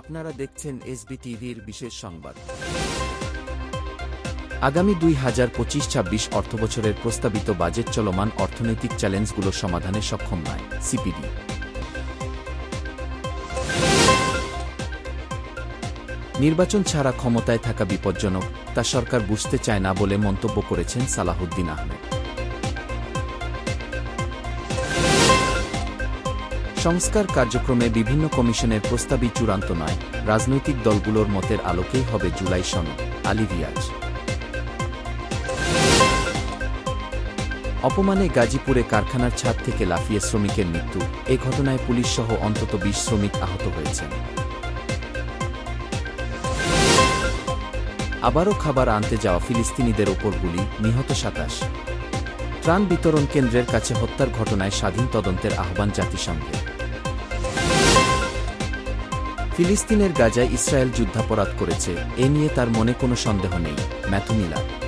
আপনারা দেখছেন এসবি টিভির বিশেষ সংবাদ। আগামী দুই হাজার পঁচিশ ছাব্বিশ অর্থবছরের প্রস্তাবিত বাজেট চলমান অর্থনৈতিক চ্যালেঞ্জগুলো সমাধানে সক্ষম নয়, সিপিডি। নির্বাচন ছাড়া ক্ষমতায় থাকা বিপজ্জনক, তা সরকার বুঝতে চায় না বলে মন্তব্য করেছেন সালাহুদ্দিন আহমেদ। সংস্কার কার্যক্রমে বিভিন্ন কমিশনের প্রস্তাবই চূড়ান্ত নয়। রাজনৈতিক দলগুলোর মতের আলোকেই হবে জুলাই সনদ। আলী রিয়াজ। অপমানে গাজীপুরে কারখানার ছাদ থেকে লাফিয়ে শ্রমিকের মৃত্যু। এ ঘটনায় পুলিশ সহ অন্তত বিশ শ্রমিক আহত হয়েছেন। আবারও খাবার আনতে যাওয়া ফিলিস্তিনিদের ওপর গুলি, নিহত সাতাশ। ত্রাণ বিতরণ কেন্দ্রের কাছে হত্যার ঘটনায় স্বাধীন তদন্তের আহ্বান জাতিসংঘে। ফিলিস্তিনের গাজায় ইসরায়েল যুদ্ধাপরাধ করেছে, এ নিয়ে তার মনে কোনো সন্দেহ নেই, ম্যাথু মিলার।